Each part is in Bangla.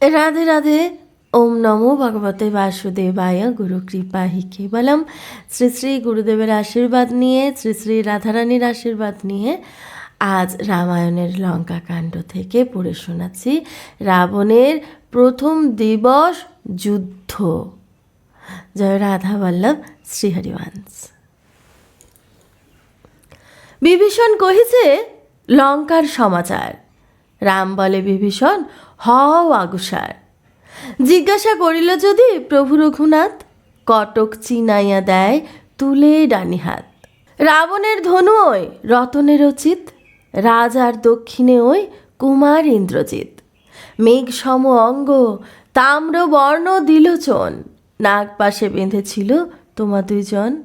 রাধে রাধে, ওম নমো ভগবতে বাসুদেবায় গুরু কৃপা হি কেবলম। শ্রী শ্রী গুরুদেবের আশীর্বাদ নিয়ে, শ্রী শ্রী রাধারানীর আশীর্বাদ নিয়ে আজ রামায়ণের লঙ্কাকাণ্ড থেকে পড়ে শোনাচ্ছি। রাবণের প্রথম দিবস যুদ্ধ। জয় রাধা বল্লভ শ্রীহরিবংশ বিভীষণ কহিছে, লঙ্কার সমাচার। রাম বলে, বিভীষণ হও জিজ্ঞাসা করিল যদি প্রভু রঘুনাথ কটক চিনাইয়া দেয় তুলে ডানি হাত। রাবণের ধনু ওই, রতনের উচিত, রাজার দক্ষিণে ওই কুমার ইন্দ্রজিৎ। মেঘ সম অঙ্গ, তাম্র বর্ণ দিলোচন নাগ পাশে বেঁধেছিল তোমা দুইজন।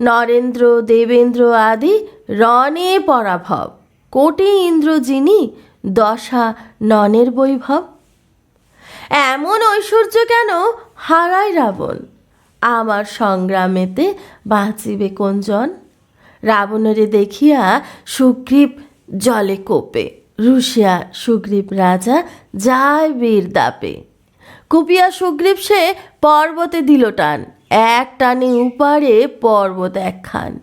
নরেন্দ্র, দেবেন্দ্র আদি রণে পরাভব, কোটি ইন্দ্র যিনি দশা ননের বৈভব? এমন ঐশ্বর্য কেন? হারায় রাবণ। আমার সংগ্রামেতে বাঁচিবে কোনজন রাবণরে দেখিয়া সুগ্রীব জলে কোপে, রুশিয়া সুগ্রীব রাজা যায় বীর দাপে কুপিয়া সুগ্রীব সে পর্বতে দিল টান, এক টানে উপারে পর্বত একখান।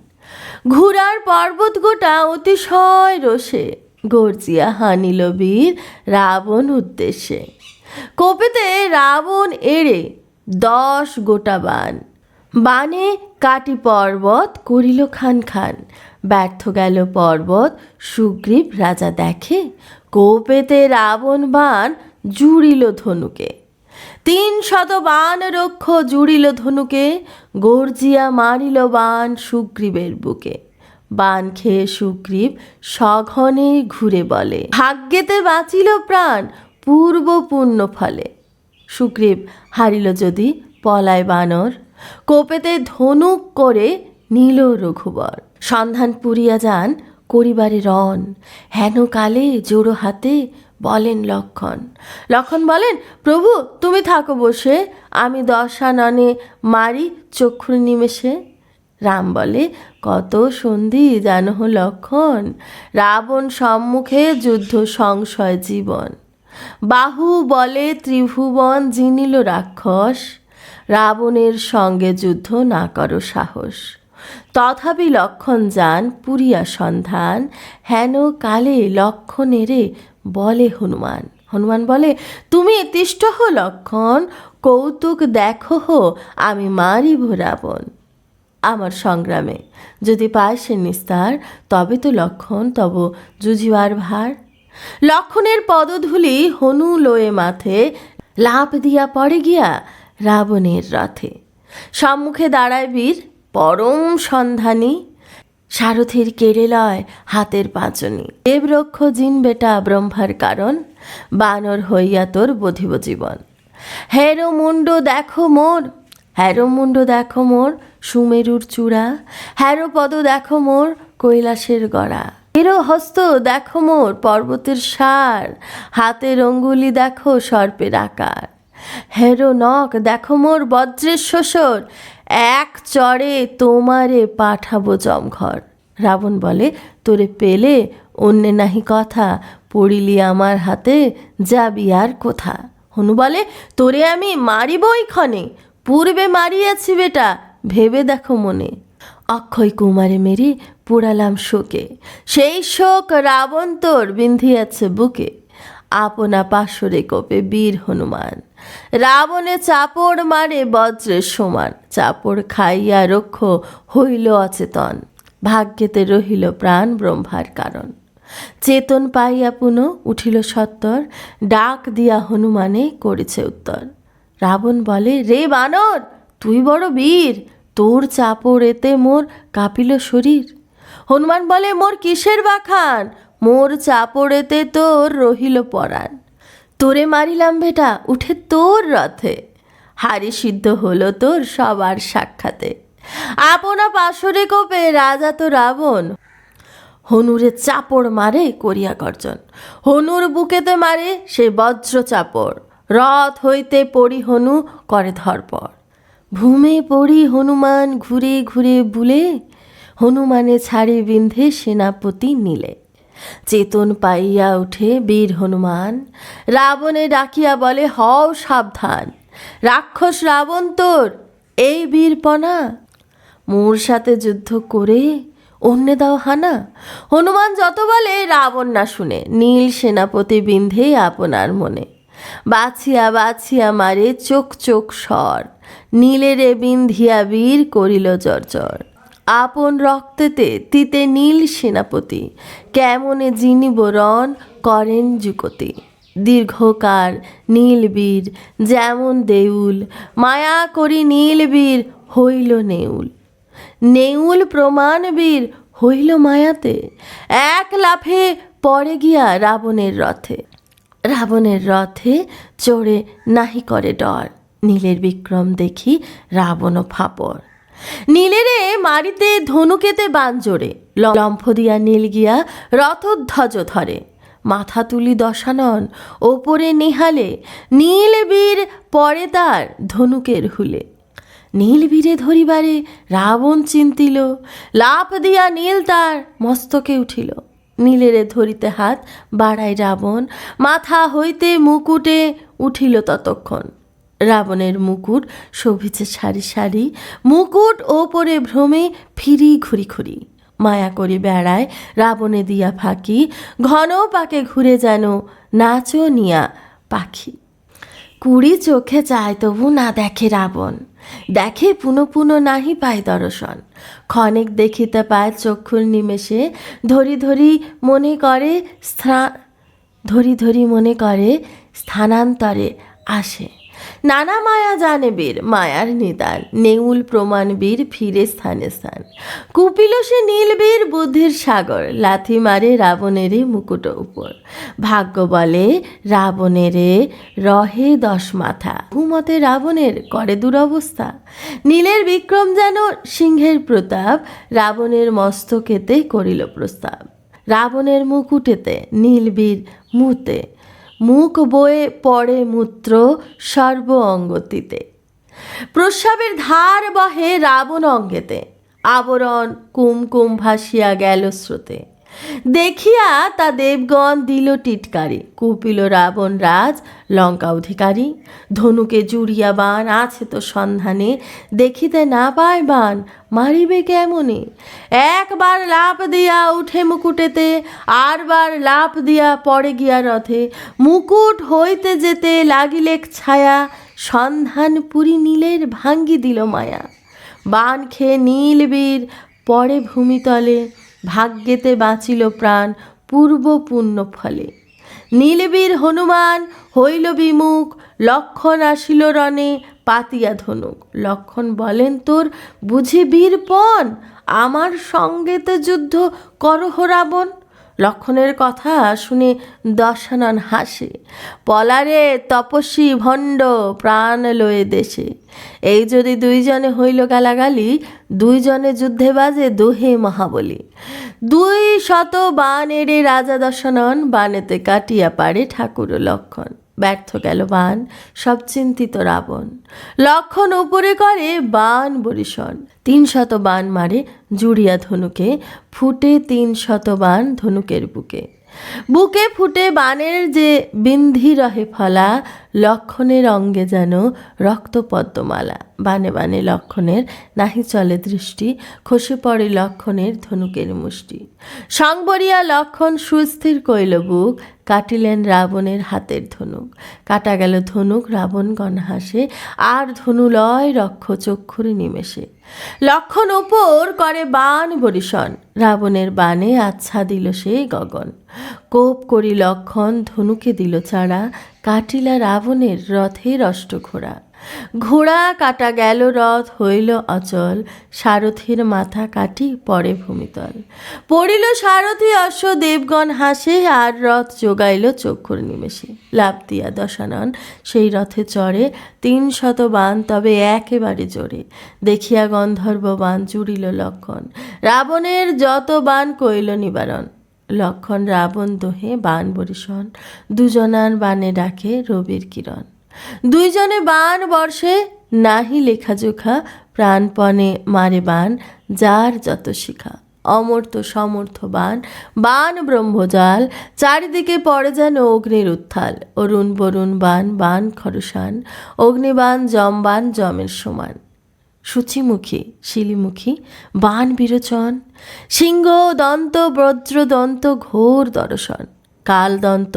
ঘুরার পর্বত গোটা অতিশয় রোষে গর্জিয়া হানিল বীর রাবণ উদ্দেশ্যে। কোপেতে রাবণ এড়ে দশ গোটা বান। বানে কাটি পর্বত করিল খান খান। ব্যর্থ গেল পর্বত সুগ্রীব রাজা দেখে। কোপেতে রাবণ বান জুড়িল ধনুকে। তিন শত বান রক্ষ জুড়িল ধনুকে। গর্জিয়া মারিল বান সুগ্রীবের বুকে। বান খেয়ে সুগ্রীব সঘনে ঘুরে বলে, ভাগ্যেতে বাঁচিল প্রাণ পূর্ব পুণ্য ফলে। সুগ্রীব হারিল যদি পলায় বানর, কোপেতে ধনুক করে নীল রঘুবর। সন্ধান পুরিয়া যান করিবারে রণ, হেন কালে জোড়ো হাতে বলেন লক্ষণ। লক্ষণ বলেন, প্রভু, তুমি থাকো বসে, আমি দশাননে মারি চক্ষুর নিমেষে। রাম বলে, কত সন্ধি জানো লক্ষণ, রাবণ সম্মুখে যুদ্ধ সংশয় জীবন। বাহু বলে ত্রিভুবন জিনিল রাক্ষস, রাবণের সঙ্গে যুদ্ধ না করো সাহস। তথাপি লক্ষণ যান পুরিয়া সন্ধান, হেন কালে লক্ষণেরে বলে হনুমান। হনুমান বলে, তুমি তিষ্ঠ লক্ষণ, কৌতুক দেখো আমি মারিব রাবণ। আমার সংগ্রামে। যদি পায় সে নিস্তার, তবে তো লক্ষণ, তব জুঝিবার ভার। লক্ষণের পদধূলি হনু লয়ে মাথে লাভ দিয়া পড়ে গিয়া রাবণের রথে। সম্মুখে দাঁড়ায় বীর, পরম সন্ধানী। সারথির কেড়ে লয় হাতের পাঁচনি। দেবরক্ষ জিন বেটা ব্রহ্মার কারণ, বানর হইয়া তোর বধিব জীবন। হেরো মুন্ড, দেখো মোর। হ্যারো মুন্ড দেখো মোর সুমেরুর চূড়া, হ্যারো পদ দেখো মোর কৈলাসের গড়া। হেরো হস্ত দেখো মোর পর্বতের সার, হাতের অঙ্গুলি দেখো সর্পের আকার। হেরো নখ দেখো মোর বজ্রের শ্বসর এক চড়ে তোমারে পাঠাবো জমঘর। রাবণ বলে, তোরে পেলে অন্যে নাহি কথা, পড়িলি আমার হাতে, যাবি আর কোথা? হনু বলে, তোরে আমি মারিবই ক্ষণে পূর্বে মারিয়াছি বেটা, ভেবে দেখো মনে। অক্ষয় কুমারে মেরে পোড়ালাম শোকে। সেই শোক রাবণ তোর বিন্ধিয়াছে বুকে। আপনা পাশরে কোপে বীর হনুমান। রাবণে চাপড় মারে বজ্রের সমান। চাপড় খাইয়া রক্ষ হইল অচেতন। ভাগ্যেতে রহিল প্রাণ ব্রহ্মার কারণ। চেতন পাইয়া পুনঃ উঠিল সত্তর। ডাক দিয়া হনুমানে করেছে উত্তর। রাবণ বলে, রে বানর, তুই বড় বীর, তোর চাপড় এতে মোর কাঁপিল শরীর। হনুমান বলে, মোর কিসের বাখান? মোর চাপড়েতে তোর রহিল পরাণ। তোরে মারিলাম বেটা, উঠে তোর রথে। হারি সিদ্ধ হলো তোর সবার সাক্ষাতে। আপনা পাশরে কোপে, রাজা তো রাবণ। হনুরে চাপড় মারে করিয়া গর্জন। হনুর বুকেতে মারে সে বজ্র চাপড়। রথ হইতে পড়ি হনু করে ধরপড় ভূমে পড়ি হনুমান ঘুরে ঘুরে বুলে, হনুমানে ছাড়ি বিন্ধে সেনাপতি নিলে। চেতন পাইয়া উঠে বীর হনুমান, রাবণে ডাকিয়া বলে, হও সাবধান, রাক্ষস রাবণ তোর, এই বীরপনা। মোর সাথে যুদ্ধ করে অন্যে দাও হানা। হনুমান যত বলে, রাবণ না শুনে, নীল সেনাপতি বিন্ধে আপনার মনে। বাছিয়া বাছিয়া মারে চোখ চোখ স্বর। নীলেরে বিন্ধিয়া বীর করিল জর্জর। আপন রক্তেতে তিতে নীল সেনাপতি। কেমনে যিনি বরণ করেন যুকতি দীর্ঘকার নীলবীর যেমন দেউল, মায়া করি নীলবীর হইল নেউল। নেউল প্রমাণবীর হইল মায়াতে। এক লাফে পড়ে গিয়া রাবণের রথে। রাবণের রথে চড়ে নাহি করে ডর। নীলের বিক্রম দেখি রাবণ ফাপর। নীলেরে মারিতে ধনুকেতে বান জোরে লম্ফ দিয়া নীল গিয়া রথধ্বজ ধরে। মাথা তুলি দশানন, ওপরে নিহালে। নীলবীর পরে তার ধনুকের হুলে। নীলবীরে ধরিবারে রাবণ চিন্তিল। লাফ দিয়া নীল তার মস্তকে উঠিল। নীলেরে ধরিতে হাত বাড়ায় রাবণ। মাথা হইতে মুকুটে উঠিল ততক্ষণ। রাবণের মুকুট শোভিছে সারি সারি। মুকুট ওপরে ভ্রমে ফিরি ঘুরি ঘুরি। মায়া করি বেড়ায় রাবণে দিয়া ফাঁকি। ঘন পাকে ঘুরে যেন নাচো নিয়া পাখি। কুড়ি চোখে চায় তবু না দেখে রাবণ। দেখে পুনঃ পুনঃ নাহি পায় দর্শন। ক্ষণেক দেখিতে পায় চক্ষুর নিমেষে, ধরি ধরি মনে করে ধরি ধরি মনে করে স্থানান্তরে আসে। নানা মায়া জানে বীর, মায়ার নিদান নেউল প্রমাণ বীর ফিরে স্থানে স্থান। কুপিল সে নীলবীর বুদ্ধির সাগর, লাথি মারে রাবণেরই মুকুট উপর। ভাগ্য বলে, রাবণেরে রহে দশ মাথা। হুমতে রাবণের করে দুরবস্থা। নীলের বিক্রম যেন সিংহের প্রতাপ, রাবণের মস্তকেতে করিল প্রস্তাব। রাবণের মুকুটেতে নীলবীর মুতে মুখ বয়ে পড়ে মূত্র সর্ব অঙ্গতিতে। প্রস্রাবের ধার বহে রাবণ অঙ্গেতে। আবরণ কুমকুম ভাসিয়া গেল স্রোতে। দেখিয়া তা দেবগণ দিল টিটকারি। কুপিল রাবণ রাজ, লঙ্কা অধিকারী। ধনুকে জুড়িয়া বান, আছে তো সন্ধানে। দেখিতে না পায় বান, মারিবে কেমনে? একবার লাভ দিয়া উঠে মুকুটেতে, আরবার লাভ দিয়া পড়ে গিয়া রথে। মুকুট হইতে যেতে লাগিলেক ছায়া, সন্ধান পুরী নীলের ভাঙ্গি দিল মায়া। বান খেয়ে নীলবীর পড়ে ভূমিতলে। ভাগ্যেতে বাঁচিল প্রাণ পূর্ব পুণ্য ফলে। নীলবীর হনুমান হইল বিমুখ, লক্ষণ আসিল রণে, পাতিয়া ধনুক। লক্ষণ বলেন তোর, বুঝি বীরপণ? আমার সঙ্গেতে যুদ্ধ করহ রাবণ। লক্ষণের কথা শুনে দশানন হাসে। পলারে তপস্বী ভণ্ড প্রাণ লয়ে দেশে। এই যদি দুইজনে হইল গালাগালি, দুইজনে যুদ্ধে বাজে দোহে মহাবলী। দুই শত বান এড়ে রাজা দশানন বানেতে কাটিয়া পারে ঠাকুর লক্ষণ। ব্যর্থ গেল বান, সব চিন্তিত রাবণ। লক্ষণ উপরে করে বান বরিশন। তিন শত বান মারে জুড়িয়া ধনুকে, ফুটে তিন শত বান ধনুকের বুকে। বুকে ফুটে বানের যে বিন্ধি রহে ফলা লক্ষণের অঙ্গে যেন রক্তপদ্মমালা বানে বানে লক্ষণের নাহি চলে দৃষ্টি, খসে পড়ে লক্ষণের ধনুকের মুষ্টি। সংবরিয়া লক্ষণ সুস্থির কইল বুক, কাটিলেন রাবণের হাতের ধনুক। কাটা গেল ধনুক রাবণগণ হাসে, আর ধনু লয় রক্ষ চক্ষুর নিমেষে। লক্ষণ ওপর করে বান বরিশন, রাবণের বানে আচ্ছা দিল সেই গগন। কোপ করি লক্ষণ ধনুকে দিল চাড়া কাটিলা রাবণের রথের অষ্ট ঘোড়া ঘোড়া কাটা গেল রথ, হইল অচল, সারথীর মাথা কাটি পরে ভূমিতল। পড়িল সারথি অশ্ব, দেবগণ হাসে, আর রথ যোগাইল চক্ষুর নিমেষে। লাভ দিয়া দশানন, সেই রথে চড়ে, তিন শত বান তবে একেবারে জোরে। দেখিয়া গন্ধর্ব বান জুড়িল লক্ষণ, রাবণের যত বান কইল নিবারণ। লক্ষণ রাবণ দোহে বান বরিশন। দুজনার বানে ডাকে রবির কিরণ। দুইজনে বান বর্ষে নাহি লেখাজোখা প্রাণপণে মারে বান যার যত শিখা। অমর্ত সমর্থ বান বান ব্রহ্মজাল, চারিদিকে পড়ে যেন অগ্নির উত্থাল। অরুণ বরুণ বান বান খরসান অগ্নিবান জমবান জমের সমান। সূচিমুখী, শিলিমুখী বান বিরোচন সিংহ দন্ত ব্রজ্র দন্ত ঘোর দর্শন, কালদন্ত,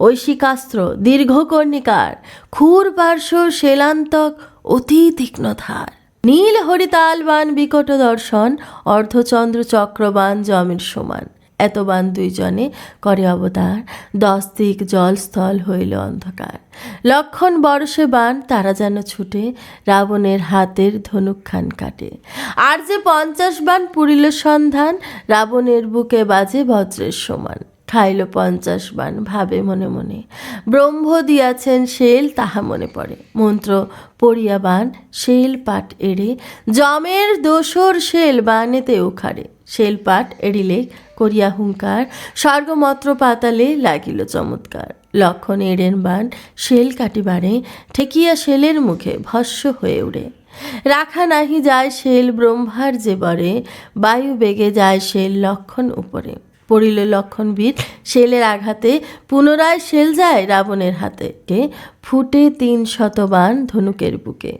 ঐশিকাস্ত্র, দীর্ঘকর্ণিকার, ক্ষুর পার্শ্ব, শেলান্তক, অতি তীক্ষ্ণধার। নীল হরিতাল, বান বিকট দর্শন, অর্ধচন্দ্র চক্রবান, জমির সমান। এত বান দুইজনে করে অবতার। দশ দিক জলস্থল হইল অন্ধকার। লক্ষণ বর্ষে বান, তারা যেন ছুটে রাবণের হাতের ধনুকখান কাটে। আর যে পঞ্চাশ বান পুরিল সন্ধান, রাবণের বুকে বাজে বজ্রের সমান। খাইল পঞ্চাশ বান, ভাবে মনে মনে। ব্রহ্ম দিয়াছেন শেল, তাহা মনে পড়ে। মন্ত্র, পড়িয়া বান, শেল পাট এড়ে জমের দোসর শেল বানেতে উখাড়ে শেল পাট এড়িলে করিয়া হুঙ্কার, স্বর্গমত্র পাতালে লাগিল চমৎকার। লক্ষণ এড়েন বান, শেল কাটিবারে, ঠেকিয়া শেলের মুখে ভস্য হয়ে উড়ে। রাখা নাহি যায় শেল ব্রহ্মার যে বরে, বায়ু বেগে যায় শেল লক্ষণ উপরে। পড়িল লক্ষণবীর শেলের আঘাতে, পুনরায় শেল যায় রাবণের হাতে। কে? ফুটে তিন শতবান ধনুকের বুকে।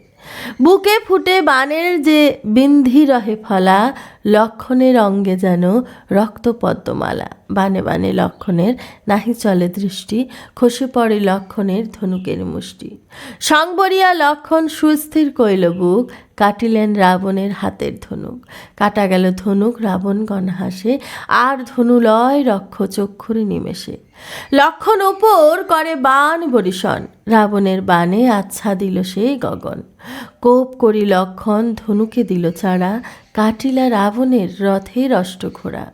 বুকে ফুটে বানের যে বিন্ধি রহে ফলা লক্ষণের অঙ্গে যেন রক্ত পদ্মমালা বানে বানে লক্ষণের, নাহি চলে দৃষ্টি, খসে পড়ে লক্ষণের ধনুকের মুষ্টি। সংবরিয়া লক্ষণ সুস্থির কইল বুক, কাটিলেন রাবণের হাতের ধনুক। কাটা গেল ধনুক, রাবণ গণ হাসে, আর ধনু লয় রক্ষ চক্ষুরে নিমেষে। লক্ষণ ওপর করে বান বরিশন, রাবণের বানে আচ্ছা দিল সে গগন। কোপ করি লক্ষণ ধনুকে দিল চারা, কাটিলা রাবণের রথের অষ্ট ঘোড়া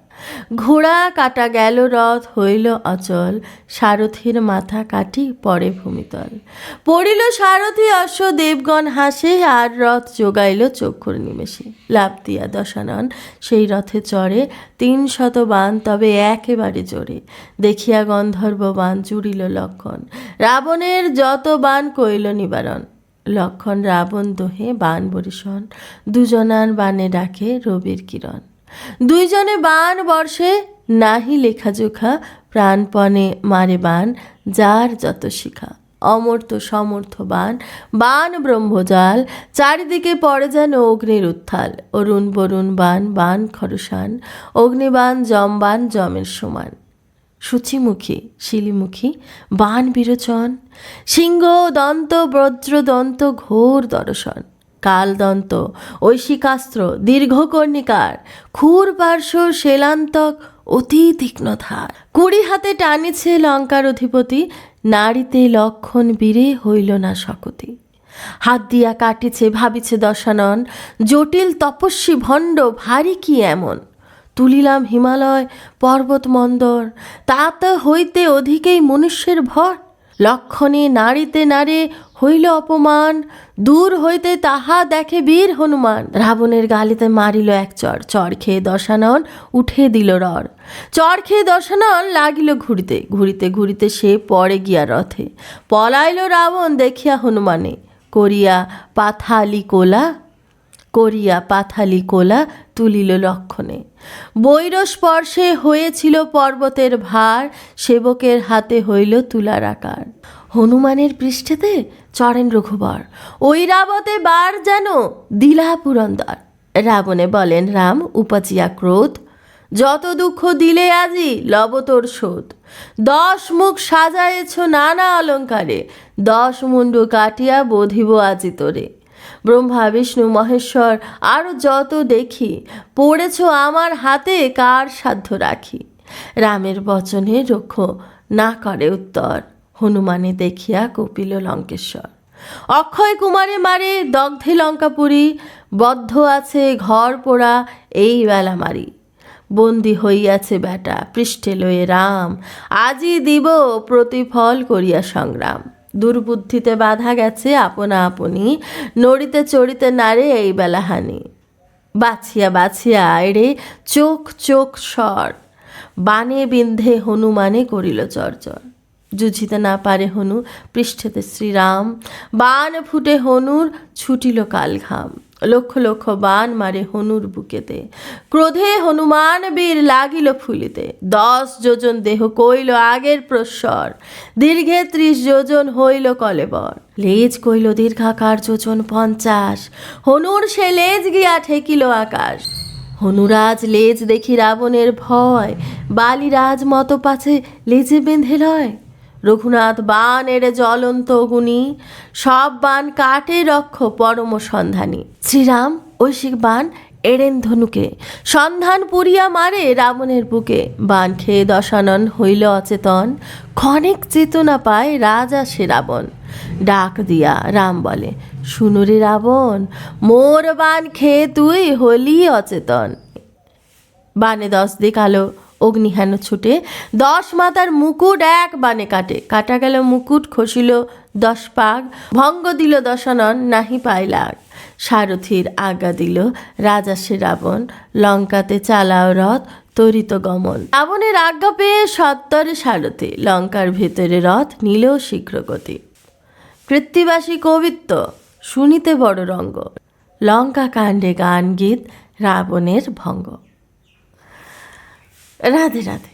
ঘোড়া কাটা গেল রথ, হইল অচল, সারথীর মাথা কাটি পরে ভূমিতল। পড়িল সারথি অশ্ব, দেবগণ হাসে, আর রথ যোগাইল চক্ষুর নিমেষে। লাভ দিয়া দশানন, সেই রথে চড়ে, তিন শত বান তবে একেবারে জোরে। দেখিয়া গন্ধর্ব বান জুড়িল লক্ষণ। রাবণের যত বান কইল নিবারণ। লক্ষণ, রাবণ, দোহে, বান, বরিশন দুজনান বানে ডাকে রবির কিরণ। দুইজনে বান বর্ষে নাহি লেখাজোখা প্রাণপণে মারে বান, যার যত শিখা। অমর্ত সমর্থ বান বান ব্রহ্মজাল, চারিদিকে পড়ে যেন অগ্নির উত্থাল। অরুণ বরুণ বান বান খরসান, অগ্নিবান, জমবান, জমের সমান। সূচিমুখী, শিলিমুখী, বান বিরোচন, সিংহ দন্ত বজ্র দন্ত, ঘোর দর্শন কালদন্ত ঐশিকাস্ত্র দীর্ঘকর্ণিকার ক্ষুর পার্শ্ব, শেলান্তক, অতি তীক্ষ্ণধার। কুড়ি হাতে টানিছে লঙ্কার অধিপতি, নারীতে লক্ষণ বীরে হইল না শকতি। হাত দিয়া কাটিছে, ভাবিছে দশানন, জটিল তপস্বী ভণ্ড, ভারী কি এমন? তুলিলাম হিমালয় পর্বত মন্দর তাতে হইতে অধিকেই মনুষ্যের ভর। লক্ষণে নারীতে নারে হইল অপমান, দূর হইতে তাহা দেখে বীর হনুমান। রাবণের গালিতে মারিল এক চর চর খেয়ে দশানন উঠে দিল রর। চর খেয়ে দশানন লাগিল ঘুরিতে ঘুরিতে ঘুরিতে সে পড়ে গিয়া রথে। পলাইল রাবণ দেখিয়া হনুমানে, করিয়া পাথালি কোলা, করিয়া পাথালি কোলা তুলিল লক্ষণে। বৈর স্পর্শে হয়েছিল পর্বতের ভার, সেবকের হাতে হইল তুলার আকার। হনুমানের পৃষ্ঠেতে চড়েন রঘুবর ওই রাবতে বার যেন দিলা পুরন্দর। রাবণে বলেন, রাম, উপাচিয়া ক্রোধ, যত দুঃখ দিলে আজি লব তোর শোধ। দশ মুখ সাজায়েছ নানা অলঙ্কারে, দশ মুন্ডু কাটিয়া বধিব আজি তোরে। ব্রহ্মা, বিষ্ণু, মহেশ্বর আরও যত দেখি, পড়েছ আমার হাতে, কার সাধ্য রাখি? রামের বচনে রক্ষ, না করে উত্তর, হনুমানে দেখিয়া কপিল লঙ্কেশ্বর। অক্ষয় কুমারে মারে দগ্ধে লঙ্কাপুরী, বদ্ধ আছে ঘর পোড়া এই বেলা মারি। বন্দি হইয়াছে বেটা পৃষ্ঠে লয়ে রাম, আজি দিব প্রতিফল করিয়া সংগ্রাম। দুর্বুদ্ধিতে বাধা গেছে আপনা আপনি। নড়িতে চড়িতে নারে এই বেলা হানি বাছিয়া বাছিয়া আয়রে চোখ চোখ স্বর বানে বিন্ধে হনুমানে করিল চর্চর। যুঝিতে না পারে হনু পৃষ্ঠেতে শ্রীরাম। বান ফুটে হনুর ছুটিল কাল ঘাম লক্ষ লক্ষ বান মারে হনুর বুকেতে। ক্রোধে হনুমান বীর লাগিল ফুলিতে। দশ যোজন দেহ কইল আগের প্রস্বর। দীর্ঘে ত্রিশ যোজন হইল কলেবর লেজ কইল দীর্ঘাকার যোজন পঞ্চাশ। হনুর সে লেজ গিয়া ঠেকিল আকাশ। হনুরাজ লেজ দেখি রাবণের ভয়। বালিরাজ মতো পাছে লেজে বেঁধে লয়। রঘুনাথ বান এড়ে জ্বলন্ত অগুনি সব বান কাটে রক্ষ পরম সন্ধানী। শ্রীরাম ঐশিক বান এড়েন ধনুকে, সন্ধান পুরিয়া মারে রাবণের বুকে। বান খেয়ে দশানন হইল অচেতন, ক্ষণিক চেতনা পায় রাজা সে রাবণ। ডাক দিয়া রাম বলে শুনুরে রাবণ, মোর বান খেয়ে তুই হলি অচেতন। বানে দশ দিক আলো অগ্নিহেন ছুটে, দশ মাতার মুকুট এক বানে কাটে। কাটা গেল মুকুট, খসিল দশ পাগ, ভঙ্গ দিল দশানন, নাহি পাইলাগ সারথীর আজ্ঞা দিল রাজা সে রাবণ, লঙ্কাতে চালাও রথ, তরিত গমন। রাবণের আজ্ঞা পেয়ে সত্তরে সারথী, লঙ্কার ভেতরে রথ নিলেও শীঘ্র গতি কৃত্তিবাসী কবিত্ব, শুনিতে বড় রঙ্গ। লঙ্কা কাণ্ডে গান গীত, রাবণের ভঙ্গ। রাধে রাধে